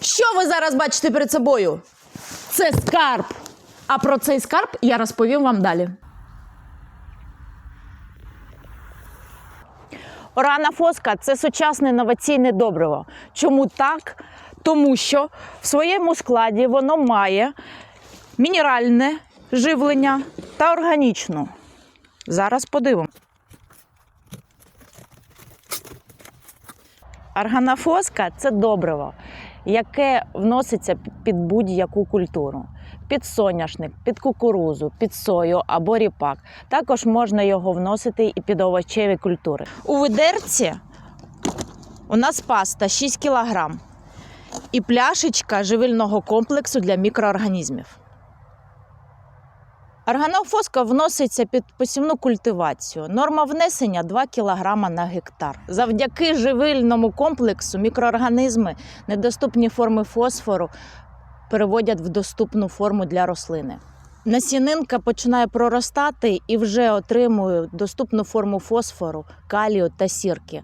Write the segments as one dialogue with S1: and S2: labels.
S1: Що ви зараз бачите перед собою? Це скарб. А про цей скарб я розповім вам далі. Органа фоска це сучасне інноваційне добриво. Чому так? Тому що в своєму складі воно має мінеральне живлення та органічну. Зараз подивимося. Арганофоска це добриво, яке вноситься під будь-яку культуру. Під соняшник, під кукурузу, під сою або ріпак. Також можна його вносити і під овочеві культури. У ведерці у нас паста 6 кг і пляшечка живильного комплексу для мікроорганізмів. Органофоска вноситься під посівну культивацію. Норма внесення 2 кг на гектар. Завдяки живильному комплексу мікроорганізми недоступні форми фосфору переводять в доступну форму для рослини. Насінинка починає проростати і вже отримує доступну форму фосфору, калію та сірки.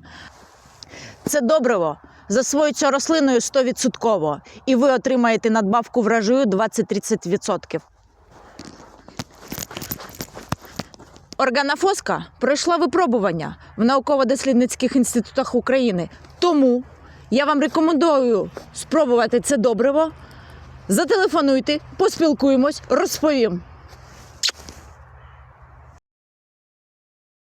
S1: Це добриво засвоюється рослиною 100%, і ви отримаєте надбавку врожаю 20-30%. Органофоска пройшла випробування в науково-дослідницьких інститутах України. Тому я вам рекомендую спробувати це добриво. Зателефонуйте, поспілкуємось, розповім.